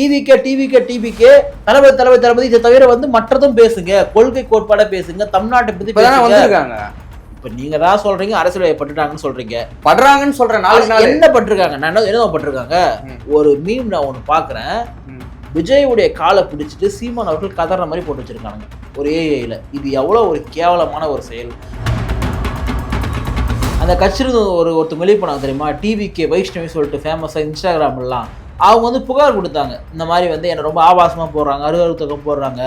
டிவிக்கே டிவிக்கே டிவிக்கே தளபதி தளபதி தளபதி இதை தவிர வந்து மற்றதும் பேசுங்க. கொள்கை கோட்பாட பேசுங்க. தமிழ்நாட்டை பத்தி வந்திருக்காங்க. இப்ப நீங்க தான் சொல்றீங்க அரசியல் பட்டுட்டாங்கன்னு சொல்றீங்க. படுறாங்கன்னு சொல்றேன் நாலு நாள். என்ன பட்டிருக்காங்க? நான் என்ன பட்டிருக்காங்க. ஒரு மீம் நான் ஒண்ணு பாக்குறேன். விஜயுடைய காலை பிடிச்சிட்டு சீமான் அவர்கள் கதற மாதிரி போட்டு வச்சிருக்காங்க. ஒரு ஏஐல இது எவ்வளவு ஒரு கேவலமான ஒரு செயல். அந்த கட்சியில ஒரு ஒருத்தர் வெளியே போனாங்க தெரியுமா? டிவிக்கு வைஷ்ணவி சொல்லிட்டு ஃபேமஸாக இன்ஸ்டாகிராம்லாம் அவங்க வந்து புகார் கொடுத்தாங்க. இந்த மாதிரி வந்து என்ன ரொம்ப ஆபாசமாக போடுறாங்க அருவருத்தகம் போடுறாங்க.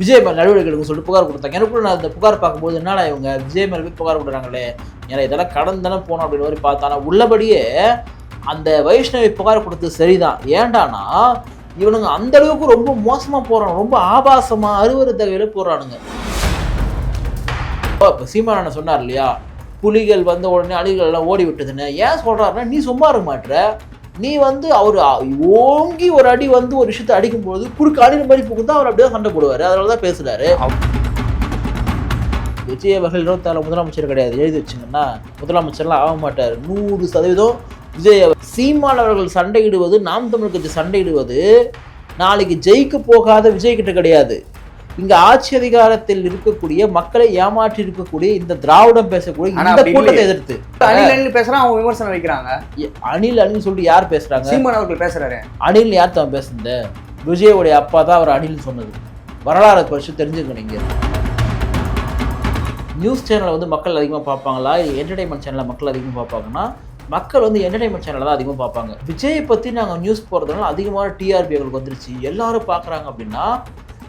விஜய் மேல் நடவடிக்கை எடுக்க சொல்லிட்டு புகார் கொடுத்தாங்க. எனக்குள்ள நான் அந்த புகார் பார்க்கும்போது என்னடா இவங்க விஜய் மேலே போய் புகார் கொடுக்குறாங்களே? ஏன்னா இதெல்லாம் கடந்தானே போனோம் அப்படின்ற மாதிரி பார்த்தானா உள்ளபடியே அந்த வைஷ்ணவி புகார் கொடுத்தது சரிதான். ஏண்டானா இவனுங்க அந்த அளவுக்கு ரொம்ப மோசமாக போறாங்க ரொம்ப ஆபாசமாக அருவருத்தகையில போகிறானுங்க இப்போ சீமானண்ணன் சொன்னார் இல்லையா? புலிகள் வந்த உடனே அழிகள் எல்லாம் ஓடி விட்டதுன்னு. ஏன் சொல்கிறாருன்னா நீ சும்மா இருக்க மாட்டேற நீ வந்து அவர் ஓங்கி ஒரு அடி வந்து ஒரு விஷயத்தை அடிக்கும்போது குறுக்கு அணில் மாதிரி புகுந்தா அவர் அப்படியே சண்டை போடுவாரு. அதனால தான் பேசுறாரு. விஜய் அவர்கள் இருபத்தாறு முதலமைச்சர் கிடையாது. எழுதி வச்சுங்கன்னா முதலமைச்சர்லாம் ஆக மாட்டார். நூறு சதவீதம் விஜய் சீமான் அவர்கள் சண்டையிடுவது நாம் தமிழ் கட்சி சண்டையிடுவது நாளைக்கு ஜெயிக்க போகாத விஜய் கிட்ட கிடையாது. இங்க ஆட்சி அதிகாரத்தில் இருக்கக்கூடிய மக்களை ஏமாற்றி இருக்கக்கூடிய இந்த திராவிடம் பேசக்கூடிய இந்த கூட்டத்தை. எதிர்த்து. அணில் அணில் பேசுறான் அவங்க விமர்சனம் வைக்கிறாங்க. அணில் அணில் சொல்லிட்டு யார் பேசுறாங்க? சீமான் அவர்கள் பேசுறாரு. அணில் யார் தான் பேசுனது? விஜயோடைய அப்பா தான் அவர் அணில் சொன்னது. வரலாறு படிச்சு தெரிஞ்சுக்க நீங்க. நியூஸ் சேனலை வந்து மக்கள் அதிகமாக பார்ப்பாங்களா? என்டர்டைன்மெண்ட் சேனலை மக்கள் அதிகமாக பார்ப்பாங்கன்னா மக்கள் வந்து என்டர்டைன்மெண்ட் சேனலை தான் அதிகமாக பார்ப்பாங்க. விஜயை பற்றி நாங்கள் நியூஸ் போகிறதுனால அதிகமான டிஆர்பி எங்களுக்கு வந்துருச்சு. எல்லாரும் பார்க்குறாங்க அப்படின்னா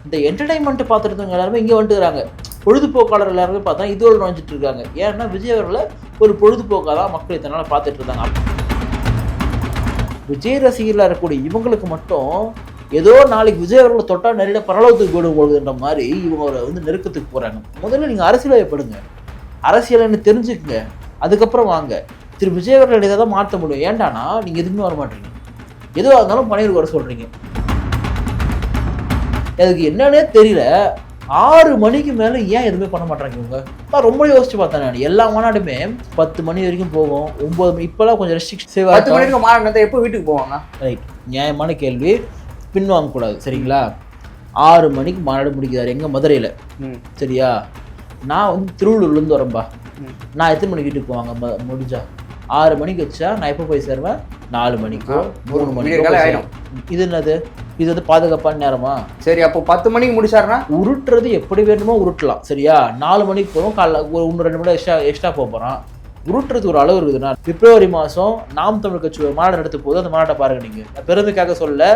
இந்த என்டர்டைன்மெண்ட் பார்த்துருந்தவங்க எல்லாருமே இங்கே வந்துட்டுறாங்க பொழுதுபோக்காளர் எல்லாருமே பார்த்தா இதோடு நுழைஞ்சிட்டு இருக்காங்க ஏன்னா விஜய் அவர்களை ஒரு பொழுதுபோக்காக தான் மக்கள் இதனால் பார்த்துட்டு இருந்தாங்க விஜய் ரசிகர்களாக இருக்கக்கூடிய இவங்களுக்கு மட்டும் ஏதோ நாளைக்கு விஜய் அவர்களை தொட்டால் நிறைய பரலோகத்துக்கு போயிடும் போகுதுன்ற மாதிரி இவங்க வந்து நெருக்கத்துக்கு போகிறாங்க முதல்ல நீங்கள் அரசியல் வயப்படுங்க அரசியல்னு தெரிஞ்சுக்குங்க. அதுக்கப்புறம் வாங்க. திரு விஜய் அவர்கள் இதை தான் மாற்ற முடியும். ஏண்டானா நீங்கள் எதுவுமே வர மாட்டீங்க எதுவாக இருந்தாலும் பணியில் வர சொல்கிறீங்க அதுக்கு என்னன்னே தெரியல. ஆறு மணிக்கு மேல ஏன் எதுவுமே பண்ண மாட்டாங்க இவங்க? நான் ரொம்ப யோசிச்சு பார்த்தேன் நான். எல்லா மாநாடுமே பத்து மணி வரைக்கும் போகும். ஒன்பது மணி இப்பெல்லாம் கொஞ்சம் பத்து ரெஸ்ட்ரிக்ஷன் மணிக்கு மாறினத்தை எப்போ வீட்டுக்கு போவாங்க? ரைட் நியாயமான கேள்வி. பின்வாங்கக்கூடாது சரிங்களா? ஆறு மணிக்கு மாநாடு முடிக்கிறாரு எங்க மதுரையில். சரியா? நான் வந்து திருவள்ளூர்லேருந்து வரேன்பா. நான் எத்தனை மணிக்கு வீட்டுக்கு போவாங்க? முடிஞ்சா? ஆறு மணிக்கு வச்சா நான் எப்போ போய் சேருவேன்? நாலு மணிக்கோ மூணு மணிக்கோ. இது என்னது? இது வந்து பாதுகாப்பான நேரமா? சரி அப்போ பத்து மணிக்கு முடிச்சாருன்னா? உருட்டுறது எப்படி வேணுமோ உருட்டலாம். சரியா? நாலு மணிக்கு போகிறோம் காலைல ஒரு ஒன்று ரெண்டு மணி எக்ஸ்ட்ரா எக்ஸ்ட்ரா போக போகிறான் உருட்டுறதுக்கு ஒரு அளவு இருக்குதுன்னா பிப்ரவரி மாதம் நாம் தமிழ் கட்சி ஒரு மாநாடு நடத்த போது அந்த மாநாட்டை பாருங்க நீங்கள் நான் பெருமைக்காக சொல்ல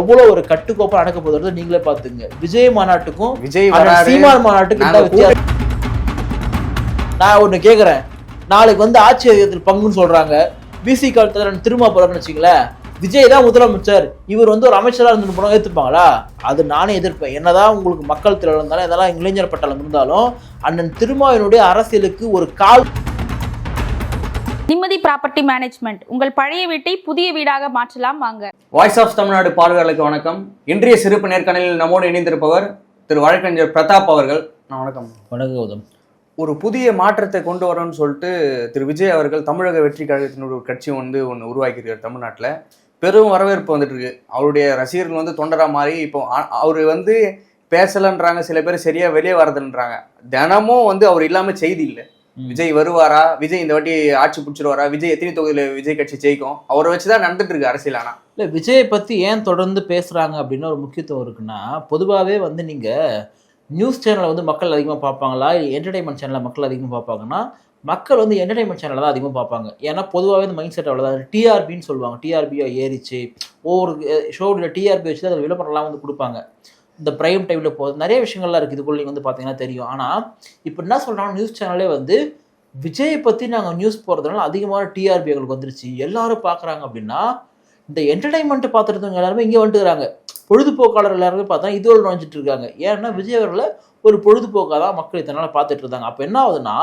எவ்வளோ ஒரு கட்டுக்கோப்பாக நடக்க போகுது நீங்களே பார்த்துங்க விஜய் மாநாட்டுக்கும் விஜய் சீமான் மாநாட்டுக்கும் என்ன வித்தியாசம்? நான் ஒன்று கேட்குறேன் நாளைக்கு வந்து ஆட்சி அதிகாரத்தில் பங்குன்னு சொல்கிறாங்க பிசி காலத்தில் திரும்ப போகிறான்னு வச்சுங்களேன். விஜய் தான் முதலமைச்சர். இவர் வந்து ஒரு அமைச்சராக இருந்து போனால் ஏற்றுப்பாங்களா அது நானே எதிர்ப்பேன். என்னதான் உங்களுக்கு மக்கள் திரள் இருந்தாலும் இதெல்லாம் இளைஞர் பட்டாளம் இருந்தாலும் அண்ணன் திருமாவினுடைய அரசியலுக்கு ஒரு கால் நிம்மதி ப்ராப்பர்ட்டி மேனேஜ்மெண்ட். உங்கள் பழைய வீட்டை புதிய வீடாக மாற்றலாம் வாங்க. வாய்ஸ் ஆஃப் தமிழ்நாடு பார்வையாளருக்கு வணக்கம். இன்றைய சிறப்பு நேர்காணலில் நம்மோடு இணைந்திருப்பவர் திரு வழக்கறிஞர் பிரதாப் அவர்கள். நான் வணக்கம். வணக்கம் கௌதம். ஒரு புதிய மாற்றத்தை கொண்டு வரணும்னு சொல்லிட்டு திரு விஜய் அவர்கள் தமிழக வெற்றி கழகத்தினுடைய ஒரு கட்சி வந்து ஒன்று உருவாக்கியிருக்காரு தமிழ்நாட்டில். பெரும் வரவேற்பு வந்துட்டு இருக்கு அவருடைய ரசிகர்கள் வந்து தொண்டரா மாதிரி இப்போ அவர் வந்து பேசலன்றாங்க சில பேர் சரியா வெளியே வரதுன்றாங்க தினமும் வந்து அவர் இல்லாம செய்தி இல்லை. விஜய் வருவாரா? விஜய் இந்த வாட்டி ஆட்சி பிடிச்சிருவாரா? விஜய் எத்தனை தொகுதியில விஜய் கட்சி ஜெயிக்கும்? அவரை வச்சுதான் நடந்துட்டு இருக்கு அரசியல் ஆனா. இல்லை விஜயை பற்றி ஏன் தொடர்ந்து பேசுகிறாங்க அப்படின்னு ஒரு முக்கியத்துவம் இருக்குன்னா பொதுவாகவே வந்து நீங்கள் நியூஸ் சேனலை வந்து மக்கள் அதிகமாக பார்ப்பாங்களா? என்டர்டைன்மெண்ட் சேனலை மக்கள் அதிகமாக பார்ப்பாங்கன்னா மக்கள் வந்து என்டர்டைன்மெண்ட் சேனலை தான் அதிகமாக பார்ப்பாங்க. ஏன்னா பொதுவாகவே இந்த மைண்ட் செட் அவ்வளோதான் டிஆர்பின்னு சொல்லுவாங்க. டிஆர்பியோ ஏறிச்சு. ஒவ்வொரு ஷோவில் டிஆர்பி வச்சு அதில் விளம்பரம்லாம் வந்து கொடுப்பாங்க. இந்த ப்ரைம் டைமில் போகிறது நிறைய விஷயங்கள்லாம் இருக்குது இதுக்குள்ள நீங்கள் வந்து பார்த்தீங்கன்னா தெரியும். ஆனால் இப்போ என்ன சொல்கிறாங்க நியூஸ் சேனலே வந்து விஜயை பற்றி நாங்கள் நியூஸ் போகிறதுனால அதிகமான டிஆர்பி எங்களுக்கு வந்துருச்சு. எல்லாரும் பார்க்குறாங்க அப்படின்னா இந்த என்டர்டைன்மெண்ட்டை பார்த்துருந்தவங்க எல்லாருமே இங்கே வந்துட்டுறாங்க பொழுதுபோக்காளர் எல்லாருமே பார்த்தா இதோடு நுழைஞ்சிட்டு இருக்காங்க. ஏன்னா விஜய் அவர்களை ஒரு பொழுதுபோக்காக தான் மக்கள் இதனால பார்த்துட்டு இருந்தாங்க. அப்போ என்ன ஆகுதுன்னா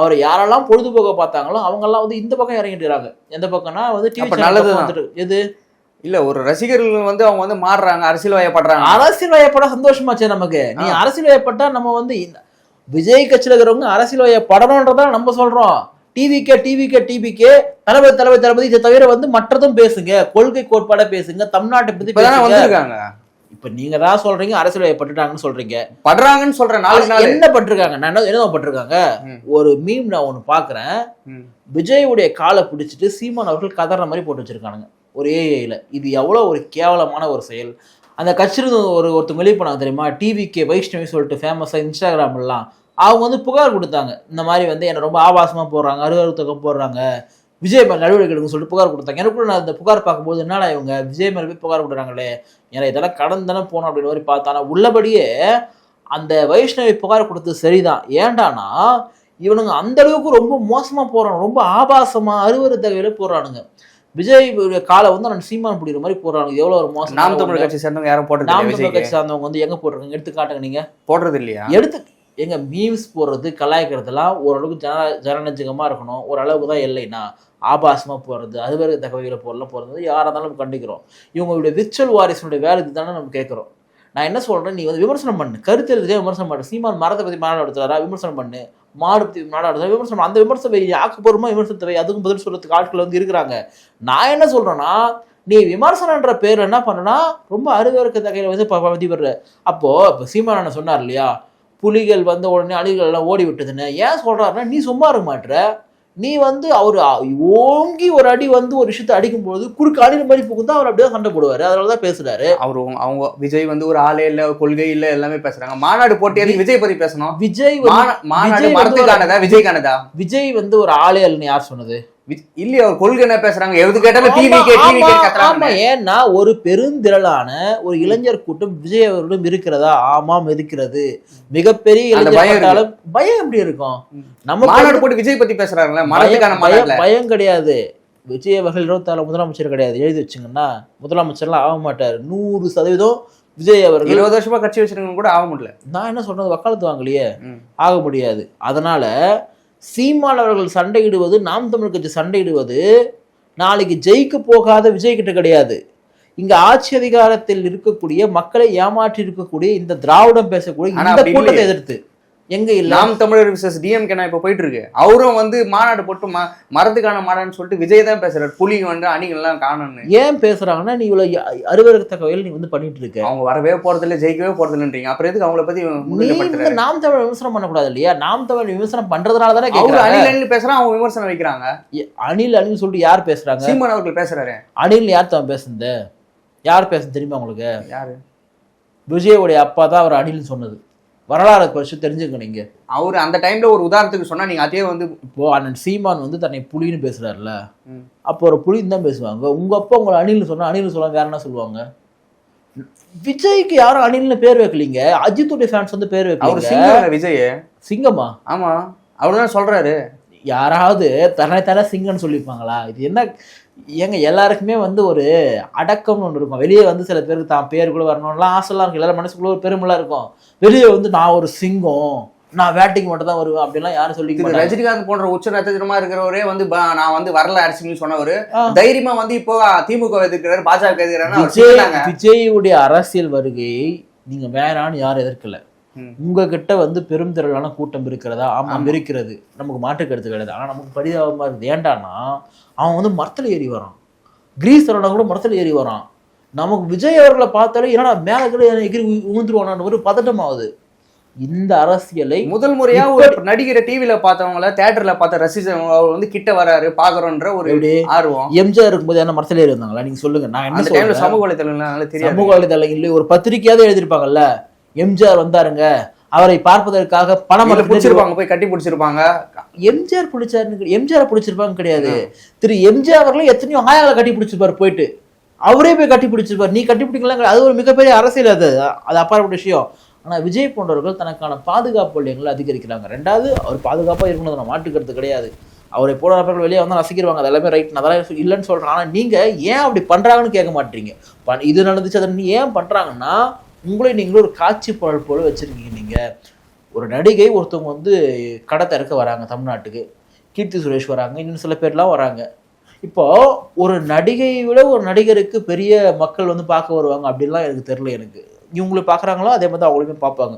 அவரை யாரெல்லாம் பொழுதுபோக்க பார்த்தாங்களோ அவங்கெல்லாம் வந்து இந்த பக்கம் இறங்கிட்டுறாங்க எந்த பக்கம்னா வந்து டிவி. பக்கம் வந்துட்டு எது? இல்ல ஒரு ரசிகர்கள் வந்து அவங்க வந்து மாறுறாங்க அரசியல் வயப்படுறாங்க. அரசியல் வயப்பட சந்தோஷமாச்சே நமக்கு. நீ. அரசியல் வயப்பட்டா நம்ம வந்து இந்த- விஜய் கட்சியில் இருக்கிறவங்க அரசியல் வயப்படணுன்றதான் நம்ம சொல்றோம். T V K T V K T V K தளபதி தளபதி தளபதி இதை தவிர வந்து மற்றதும் பேசுங்க. கொள்கை கோட்பாட பேசுங்க. தமிழ்நாட்டை பத்தி வந்திருக்காங்க. இப்ப நீங்க தான் சொல்றீங்க அரசியல் பட்டுட்டாங்கன்னு சொல்றீங்க. படுறாங்கன்னு சொல்றேன் நாலு நாள். என்ன பட்டிருக்காங்க? நான் என்ன என்ன பட்டிருக்காங்க. ஒரு மீம் நான் ஒண்ணு பாக்குறேன். ம். விஜயுடைய காலை பிடிச்சிட்டு சீமான் அவர்கள் கதற மாதிரி போட்டு வச்சிருக்கானுங்க. ஒரு ஏஐல இது எவ்வளவு ஒரு கேவலமான ஒரு செயல். அந்த கட்சியிலிருந்து ஒரு ஒருத்தவங்க வெளியே போனாங்க தெரியுமா? டிவிகே வைஷ்ணவி சொல்லிட்டு ஃபேமஸாக இன்ஸ்டாகிராம்லாம் அவங்க வந்து புகார் கொடுத்தாங்க. இந்த மாதிரி வந்து என்ன ரொம்ப ஆபாசமா போடுறாங்க அருவருத்தகம் போடுறாங்க. விஜய் மேல் நடவடிக்கை சொல்லிட்டு புகார் கொடுத்தாங்க. எனக்கு கூட நான் அந்த புகார் பார்க்கும்போது என்னடா இவங்க விஜய் மேல போய் புகார் கொடுக்குறாங்களே? ஏன்னா இதெல்லாம் கடந்து தானே போனோம் அப்படின்னு மாதிரி பார்த்தானா உள்ளபடியே அந்த வைஷ்ணவி புகார் கொடுத்தது சரிதான். ஏன்டானா இவனுங்க அந்த அளவுக்கு ரொம்ப மோசமா போறானுங்க. ரொம்ப ஆபாசமா அருவருத்தகையில போறானுங்க. விஜய் காலை வந்து நான் சீமான் பிடிக்கிற மாதிரி போறானுங்க எவ்வளவு ஒரு மோசம் நாம் தமிழர் கட்சி சேர்ந்தவங்க யாரும் போட்டது நாம் தமிழ் கட்சி சார்ந்தவங்க வந்து எங்க போட்டிருக்காங்க? எடுத்து காட்டுங்க நீங்க. போடுறது இல்லையா? எடுத்து எங்க மீம்ஸ் போடுறது கலாய்க்கிறதுலாம் ஓரளவுக்கு ஜன ஜனநஞ்சகமா இருக்கணும். ஓரளவுக்கு தான் இல்லைன்னா ஆபாசமாக போகிறது அது வேறு தகவல்களை போடலாம் போகிறது யாராக இருந்தாலும் நம்ம கண்டிக்கிறோம். இவங்களுடைய விர்ச்சுவல் வாரிசனுடைய வேலை இதுதானே நம்ம கேட்குறோம். நான் என்ன சொல்கிறேன் நீ வந்து விமர்சனம் பண்ணு. கருத்து எழுதிய விமர்சனம் பண்ணு. சீமான் மரத்தை பற்றி மாநாடு எடுத்தாரா விமர்சனம் பண்ணு. மாடு பற்றி மாநாடு எடுத்தாரா விமர்சனம் அந்த விமர்சனத்தை ஆக்கப்பூர்வமாக விமர்சனத்தை வை. அதுக்கும் பதில் சொல்கிறதுக்கு ஆட்கள் வந்து இருக்கிறாங்க. நான் என்ன சொல்கிறேன்னா நீ விமர்சனன்ற பேர் என்ன பண்ணனா ரொம்ப அருவருக்க தகையில் வந்து ப- பதிவிடுற. அப்போது இப்போ சீமானண்ணன் சொன்னார் இல்லையா? புலிகள் வந்த உடனே அணில்கள் எல்லாம் ஓடி விட்டதுன்னு ஏன் சொல்கிறாருன்னா நீ சும்மா இருக்க மாட்டுற நீ வந்து அவர் ஓங்கி ஒரு அடி வந்து ஒரு விஷயத்தை அடிக்கும்போது குறுக்கு அணில் மாதிரி புகுந்தா அவர் அப்படியே சண்டை போடுவாரு. அதனால தான் பேசுறாரு. அவரு அவங்க விஜய் வந்து ஒரு ஆளே இல்ல கொள்கை இல்ல எல்லாமே பேசுறாங்க. மாநாடு போட்டு விஜய் பத்தி பேசணும். விஜய் மாநாடு விஜய் மரத்துக்கானதா விஜய்க்கானதா? விஜய் வந்து ஒரு ஆளே இல்லைன்னு யார் சொன்னது? இல்லையா அவர் கொள்கை என்ன பேசுறாங்க. எது கேட்டாலும் டிவி கே டிவி கே கத்துறாங்க. ஏன்னா ஒரு பெருந்திரளான ஒரு இளைஞர் கூட்டம் விஜய் அவர்களிடம் இருக்கிறதா? ஆமாம் இருக்கிறது மிகப்பெரிய பயம் பயம் எப்படி இருக்கும். நம்ம மாநாடு போட்டு விஜய் பத்தி பேசுறாங்கல்ல பயம் மரத்துக்கான பயம் பயம் கிடையாது. விஜய் அவர்கள் இருபத்தாறு முதலமைச்சர் கிடையாது. எழுதி வச்சுங்கன்னா முதலமைச்சர்லாம் ஆக மாட்டார். நூறு சதவீதம் விஜய் அவர்கள் இருபது வருஷமா கட்சி வச்சிருக்கவங்க கூட ஆக முடியல. நான் என்ன சொல்றது? வக்காலத்து வாங்கலையே. ஆக முடியாது. அதனால சீமான் அவர்கள் சண்டையிடுவது நாம் தமிழ் கட்சி சண்டையிடுவது நாளைக்கு ஜெயிக்க போகாத விஜய் கிட்ட கிடையாது இங்க ஆட்சி அதிகாரத்தில் இருக்கக்கூடிய மக்களை ஏமாற்றி இருக்கக்கூடிய இந்த திராவிடம் பேசக்கூடிய இந்த கூட்டத்தை. எதிர்த்து எங்க இல்ல? நாம் தமிழர் விசஸ் டிஎம்கே நான் இப்ப போயிட்டு இருக்கு அவரும் வந்து மாநாடு போட்டு ம- மரத்துக்கான மாநாடுன்னு சொல்லிட்டு விஜய் தான் பேசுறாரு. புலி வந்து அணிகள் எல்லாம் காணணும்னு ஏன் பேசுறாங்கன்னா நீ இவ்வளவு அறுவருக்கத்தக்க வகையில் நீ வந்து பண்ணிட்டு இருக்க. அவங்க வரவே போறது இல்ல ஜெயிக்கவே போறது இல்லைன்றீங்க அப்புறம் எதுக்கு அவங்கள பத்தி நாம் தமிழ் விமர்சனம் பண்ணக்கூடாது இல்லையா? நாம் தமிழ் விமர்சனம் பண்றதுனால தானே கேட்கறாங்க அணில் அணில் பேசுறான் அவங்க விமர்சனம் வைக்கிறாங்க. அணில் அணில் சொல்லிட்டு யார் பேசுறாங்க? சீமான் அவர்கள் பேசுறாரு. அணில் யார் தான் பேசுனது? யார் பேசுறது தெரியுமா உங்களுக்கு? யாரு? விஜயோடைய அப்பா தான் அவர் அணில்னு சொன்னது. வரலாறு கொஞ்சம் தெரிஞ்சுக்க நீங்க. அவரு அந்த டைம்ல ஒரு உதாரணத்துக்கு சொன்னா நீங்க அதே வந்து இப்போ அண்ணன் சீமான் வந்து தன்னை புலின்னு பேசுறாருல்ல ம். அப்போ ஒரு புலின்னு தான் பேசுவாங்க. உங்க அப்பா உங்களை அணில்னு சொன்னா அணில் சொல்ல வேற என்ன சொல்லுவாங்க? விஜய்க்கு யாரும் அணில்னு பேர் வைக்கலீங்க. அஜித்துடைய ஃபேன்ஸ் வந்து பேர் அவர் வைக்கலீங்க சிங்கம் விஜய் சிங்கமா ஆமா. அவர்தான் சொல்றாரு. யாராவது தன்னைத்தானே சிங்கம்னு சொல்லியிருப்பாங்களா? இது என்ன ஏங்க எல்லாருக்குமே வந்து ஒரு அடக்கம்னு ஒன்று இருக்கும். வெளியே வந்து சில பேருக்கு தான் பேர் கூட வரணும்லாம் ஆசைலாம் இருக்கும். எல்லாரும் மனசுக்குள்ள ஒரு பெருமைலாம் இருக்கும். வெளியே வந்து நான் ஒரு சிங்கம் நான் வேட்டைக்கு மட்டும் தான் வருவேன் அப்படிலாம் யாரும் மாட்டாங்க. ரஜினிகாந்த் போன்ற உச்ச நட்சத்திரமா இருக்கிறவரே வந்து நான் வந்து வரல அரசியல்னு சொன்னவரு. தைரியமா வந்து இப்போ திமுக எதிர்க்கிறாரு பாஜக எதிர்க்கிறாரு விஜய் விஜயுடைய அரசியல் வருகையை நீங்க வேறான்னு யாரும் எதிர்க்கல. உங்ககிட்ட வந்து பெரும் திரளான கூட்டம் இருக்கிறதா? ஆமாம் ஆமா. இருக்கிறது. நமக்கு மாற்று கருத்து கிடையாது ஆனா நமக்கு பரிதாபமா இருக்குது ஏன்டானா அவன் வந்து மரத்துல ஏறி வரான். கிரீஸ் தரோட கூட மரத்துல ஏறி வரான். நமக்கு விஜய் அவர்களை பார்த்தாலே என்னடா மேல கூட எகிரி ஊந்துருவானான்னு ஒரு பதட்டம் ஆகுது இந்த அரசியலை முதல் முறையா ஒரு நடிகரை டிவில பார்த்தவங்கள தியேட்டர்ல பார்த்த ரசிச்சவங்க அவர் வந்து கிட்ட வராரு பாக்குறோன்ற ஒரு ஆர்வம். எம்ஜிஆர் இருக்கும்போது என்ன மரத்துல ஏறி வந்தாங்களா நீங்க சொல்லுங்க. நான் என்ன சமூக வலைத்தளங்களால தெரியாது. சமூக வலைதளங்களில் ஒரு பத்திரிக்கையாவது எழுதியிருப்பாங்கல்ல? எம்ஜிஆர் வந்தாருங்க. அவரை பார்ப்பதற்காக பணம் பிடிச்சிருப்பாங்க போய் கட்டி பிடிச்சிருப்பாங்க. எம்ஜிஆர் பிடிச்சாருன்னு எம்ஜிஆர் பிடிச்சிருப்பாங்க கிடையாது. திரு எம்ஜிஆர் அவர்களும் எத்தனையோ ஆயால கட்டி பிடிச்சிருப்பாரு போயிட்டு. அவரே போய் கட்டி பிடிச்சிருப்பாரு. நீ கட்டி பிடிக்கலாம் அது ஒரு மிகப்பெரிய அரசியல் அது. அது அப்பாற்பட்ட விஷயம். ஆனா விஜய் போன்றவர்கள் தனக்கான பாதுகாப்பு வழியங்களை அதிகரிக்கிறாங்க. ரெண்டாவது அவர் பாதுகாப்பா இருக்கணும் நான் மாட்டுக்கிறது கிடையாது. அவரை போல நபர்கள் வெளியே வந்து ரசிக்கிறாங்க அது எல்லாமே ரைட் நான் அதெல்லாம் இல்லைன்னு சொல்றேன். ஆனா நீங்க ஏன் அப்படி பண்றாங்கன்னு கேட்க மாட்டீங்க. பண்- இது நடந்துச்சு அதை நீ ஏன் பண்றாங்கன்னா உங்களை நீங்களும் ஒரு காட்சி பொருள் போல வச்சிருக்கீங்க நீங்கள் ஒரு நடிகை ஒருத்தவங்க வந்து கடை திறக்க வராங்க தமிழ்நாட்டுக்கு. கீர்த்தி சுரேஷ் வராங்க இன்னும் சில பேர்லாம் வராங்க. இப்போ ஒரு நடிகையை விட ஒரு நடிகருக்கு பெரிய மக்கள் வந்து பார்க்க வருவாங்க அப்படின்லாம் எனக்கு தெரியல எனக்கு. இவங்களை பார்க்குறாங்களோ? அதே மாதிரி தான் அவங்களுமே பார்ப்பாங்க.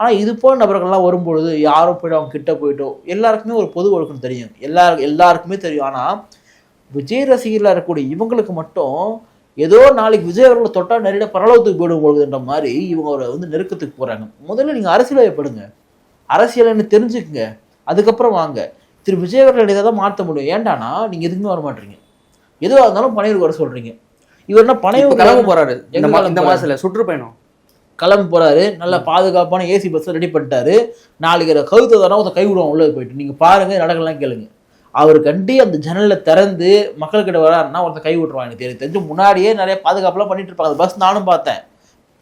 ஆனால் இது போல நபர்கள்லாம் வரும்பொழுது யாரோ போய்ட்டு அவங்க கிட்ட போயிட்டோ எல்லாருக்குமே ஒரு பொது ஒழுக்கம் தெரியும். எல்லா எல்லாருக்குமே தெரியும். ஆனால் விஜய் ரசிகர்களாக இருக்கக்கூடிய இவங்களுக்கு மட்டும் ஏதோ நாளைக்கு விஜய் அவர்களை தொட்டா நேரடியா பரலோகத்துக்கு போயிடும் பொழுதுன்ற மாதிரி இவங்க அவரை வந்து நெருக்கத்துக்கு போறாங்க. முதல்ல நீங்க அரசியலைப்படுங்க அரசியல்னு தெரிஞ்சுக்குங்க. அதுக்கப்புறம் வாங்க. திரு விஜய் அவர்கள் தான் மாற்ற முடியும். ஏன்டானா நீங்க எதுக்குமே வர மாட்டீங்க எதுவாக இருந்தாலும் பனையூர் வர சொல்றீங்க. இவர் என்ன பனையூர் கிளம்ப போறாரு. இந்த எங்க மா- கிளம்ப இந்த போறாரு? மாசத்துல சுற்றுப்பயணம். கிளம்பி போறாரு. நல்ல பாதுகாப்பான ஏசி பஸ் ரெடி பண்ணிட்டாரு. நாளைக்கு அதை கழுத்து தானே ஒருத்தன் கை விடுவான் உள்ள போயிட்டு. நீங்க பாருங்க நடக்கலாம் கேளுங்க. அவர் கண்டி அந்த ஜன்னலை திறந்து மக்கள்கிட்ட வராருன்னா ஒருத்தன் கை விட்டுருவான். எனக்கு தெரியும் தெரிஞ்சு முன்னாடியே நிறைய பாதுகாப்புலாம் பண்ணிட்டு இருப்பாங்க. அந்த பஸ் நானும் பார்த்தேன்.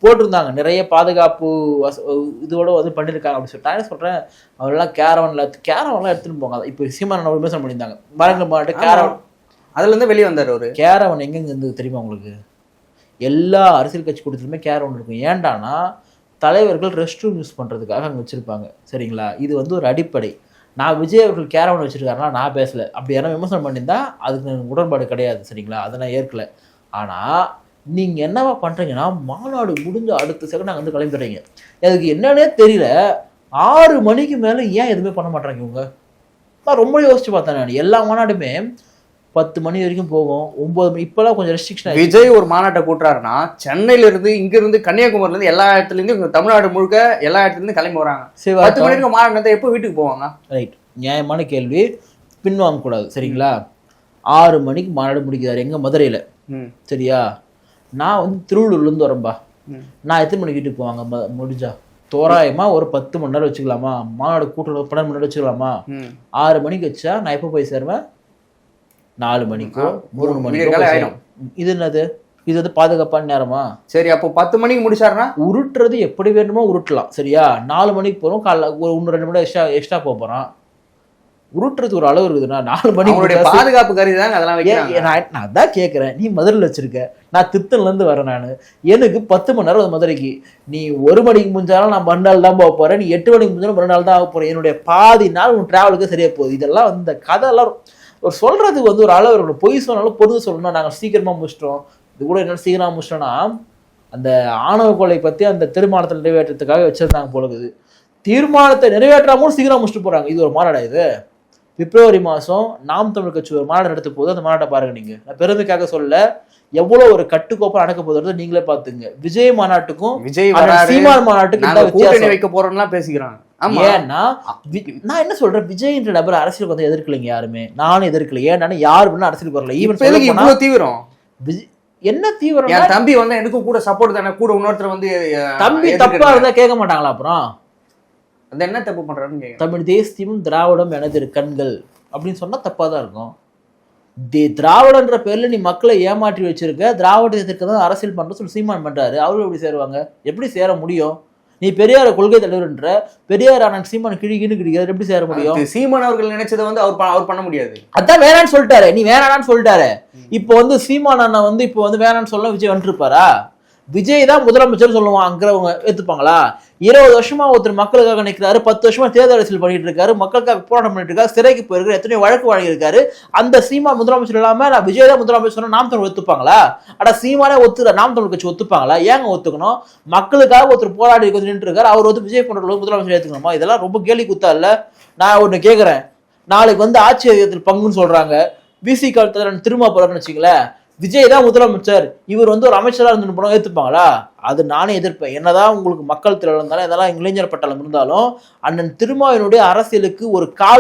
போட்டிருந்தாங்க. நிறைய பாதுகாப்பு வச இதோட வந்து பண்ணியிருக்காங்க அப்படின்னு சொல்லிட்டு. நான் சொல்றேன்? அவரெல்லாம் கேரவன்ல கேரவன்லாம் எடுத்துன்னு போங்க. இப்போ சீமான விமர்சனம் பண்ணியிருந்தாங்க. மரங்கள் மாட்டு கேரவன் அதுல இருந்து வெளியே வந்தாரு அவரு. கேரவன் எங்கெங்க இருந்தது தெரியுமா உங்களுக்கு? எல்லா அரசியல் கட்சி கூட்டத்திலுமே கேரவன் இருக்கும். ஏன்டானா தலைவர்கள் ரெஸ்ட் ரூம் யூஸ் பண்ணுறதுக்காக அங்கே வச்சுருப்பாங்க. சரிங்களா? இது வந்து ஒரு அடிப்படை. நான் விஜய் அவர்கள் கேரவன் வச்சுருக்காருனா நான் பேசலை. அப்படி யாரும் விமர்சனம் பண்ணியிருந்தா அதுக்கு எனக்கு உடன்பாடு கிடையாது சரிங்களா? அதை நான் ஏற்கல. ஆனால் நீங்கள் என்னவா பண்ணுறீங்கன்னா மாநாடு முடிஞ்ச அடுத்த செகண்ட் நாங்கள் வந்து கிளம்பிடுறீங்க. அதுக்கு என்னன்னே தெரியல. ஆறு மணிக்கு மேலே ஏன் எதுவுமே பண்ண மாட்டேறாங்க இவங்க? நான் ரொம்ப யோசிச்சு பார்த்தேன் நான். எல்லா மாநாடுமே பத்து மணி வரைக்கும் போகும் ஒன்பது மணி இப்போலாம் கொஞ்சம் ரெஸ்ட்ரிக்ஷன் விஜய் ஒரு மாநாட்டை கூட்டுறாருன்னா சென்னையில இருந்து இங்க இருந்து கன்னியாகுமரில இருந்து எல்லா இடத்துல இருந்து தமிழ்நாடு முழுக்க எல்லா இடத்துல இருந்து கிளம்பி வராங்க. பத்து சரி மணிக்கு மாநாட்டை எப்போ வீட்டுக்கு போவாங்க? ரைட் நியாயமான கேள்வி. பின்வாங்கக்கூடாது சரிங்களா? ஆறு மணிக்கு மாநாடு முடிக்கிறாரு எங்க மதுரையில். சரியா? நான் வந்து திருவள்ளூர்லேருந்து வரேன்பா. நான் எத்தனை மணிக்கு வீட்டுக்கு போவாங்க? முடிஞ்சா? தோராயமா ஒரு பத்து மணி நேரம் வச்சுக்கலாமா? மாநாடு கூட்டம் பன்னெண்டு மணி நேரம் வச்சுக்கலாமா. ஆறு மணிக்கு வச்சா நான் எப்போ போய் சேருவேன்? நாலு மணிக்கோ மூணு மணிக்கோ. இது என்னது? இது வந்து பாதுகாப்பான நேரமா? சரி அப்போ பத்து மணிக்கு முடிச்சாருன்னா? உருட்டுறது எப்படி வேணுமோ உருட்டலாம் சரியா? நாலு மணிக்கு போகிறோம் காலைல ஒரு ஒன்று ரெண்டு மணி எக்ஸ்ட்ரா எக்ஸ்ட்ரா போக போகிறான் உருட்டுறதுக்கு ஒரு அளவு இருக்குதுண்ணா. நாலு மணிக்கு பாதுகாப்பு கருதி தாங்க அதெல்லாம் நான் நான் அதான் கேட்குறேன் நீ மதுரையில் வச்சிருக்க. நான் திருத்தன்ல இருந்து வரேன் நான். எனக்கு பத்து மணி நேரம் மதுரைக்கு. நீ ஒரு மணிக்கு முடிஞ்சாலும் நான் மறுநாள் தான் போக போறேன். நீ எட்டு மணிக்கு முடிஞ்சாலும் மறுநாள் தான் ஆக போறேன். என்னுடைய பாதி நாள் உன் டிராவலுக்கு சரியா போகுது. இதெல்லாம் இந்த கதையெல்லாம் ஒரு சொல்றதுக்கு வந்து ஒரு அளவு இருக்கணும் பொய் சொன்னாலும் பொருள் சொல்லணும் நாங்கள் சீக்கிரமா முடிச்சிட்டோம். இது கூட என்ன சீக்கிரமா முடிச்சிட்டோம்னா அந்த ஆணவ கொலை பத்தி அந்த தீர்மானத்தை நிறைவேற்றத்துக்காக வச்சிருந்தாங்க போல இருக்குது. தீர்மானத்தை நிறைவேற்றாம சீக்கிரம் முடிச்சுட்டு போறாங்க. இது ஒரு மாநாடா இது? பிப்ரவரி மாதம் நாம் தமிழ் கட்சி ஒரு மாநாடு நடத்த போது அந்த மாநாட்டை பாருங்க நீங்க. நான் பெருமைக்காக சொல்ல எவ்வளவு ஒரு கட்டுக்கோப்பா நடக்க போகிறது நீங்களே பார்த்துங்க விஜய் மாநாட்டுக்கும் விஜய் சீமான் மாநாட்டுக்கும் கூட்டணி வைக்க போறோம்லாம் பேசிக்கிறாங்க. ஏன்னா நான் என்ன சொல்றேன்? விஜய் என்ற நபர் அரசியலுக்கு வந்து எதிர்க்கலைங்க யாருமே. நானும் எதிர்க்கல. ஏன்னா யாரு வேணா அரசியலுக்கு வரல. ஈவன் இவ்வளவு தீவிரம்? என்ன தீவிரம் என் தம்பி வந்து எனக்கும் கூட சப்போர்ட் தானே. கூட இன்னொருத்தர் வந்து தம்பி. தப்பா இருந்தா கேட்க மாட்டாங்களா அப்புறம்? அது என்ன தப்பு பண்றாருன்னு. தமிழ் தேசியமும் திராவிடம் எனது கண்கள் அப்படின்னு சொன்னா தப்பா தான் இருக்கும். தே திராவிடன்ற பேர்ல நீ மக்களை ஏமாற்றி வச்சிருக்க திராவிட எதிர்க்க தான் அரசியல் பண்ற சொல்லி சீமான் பண்றாரு. அவரு எப்படி சேருவாங்க? எப்படி சேர முடியும்? நீ பெரியார கொள்கை தலைவர்ன்ற பெரியார் அண்ணன் சீமான் கிழிக்கின்னு கிழிக்கிறார் எப்படி சேர முடியும்? சீமான் அவர்கள் நினைச்சதை வந்து அவர் அவர் பண்ண முடியாது. அதான் வேணான்னு சொல்லிட்டாரு நீ வேணான்னு சொல்லிட்டாரு. இப்போ வந்து சீமான் அண்ணன் வந்து இப்போ வந்து வேணான்னு சொல்ல விஜய் வந்துருப்பாரா? விஜய் தான் முதலமைச்சர் சொல்லுவாங்கிறவங்க ஏத்துப்பாங்களா? இருபது வருஷமா ஒருத்தர் மக்களுக்காக நிற்கிறாரு பத்து வருஷமா தேர்தல் அரசியல் பண்ணிட்டு இருக்காரு மக்களுக்காக போராட்டம் பண்ணிட்டு இருக்காரு சிறைக்கு போயிருக்காரு எத்தனையோ வழக்கு வழங்கியிருக்காரு அந்த சீமா முதலமைச்சர் இல்லாம நான் விஜய் தான் முதலமைச்சர் நாம் தமிழ் ஒத்துப்பாங்களா? அட சீமானே ஒத்துக்கிற நாம் தமிழ் கட்சி ஒத்துப்பாங்களா? ஏங்க ஒத்துக்கணும்? மக்களுக்காக ஒருத்தர் போராடி நின்று இருக்காரு அவர் வந்து விஜய் போன்ற முதலமைச்சர் ஏத்துக்கணுமா? இதெல்லாம் ரொம்ப கேள்வி குத்தா இல்ல? நான் ஒண்ணு கேக்குறேன். நாளைக்கு வந்து ஆட்சி அதிகாரத்தில் பங்குன்னு சொல்றாங்க. பிசி காலத்தில் திரும்ப போறாருன்னு வச்சுங்களேன் விஜய் தான் முதலமைச்சர். இவர் வந்து ஒரு அமைச்சராக இருந்து போனோம் ஏற்றுப்பாங்களா அது நானே எதிர்ப்பேன். என்னதான் உங்களுக்கு மக்கள் திரள் இருந்தாலும் இதெல்லாம் இளைஞர் பட்டாளம் இருந்தாலும் அண்ணன் திருமாவினுடைய அரசியலுக்கு ஒரு கால்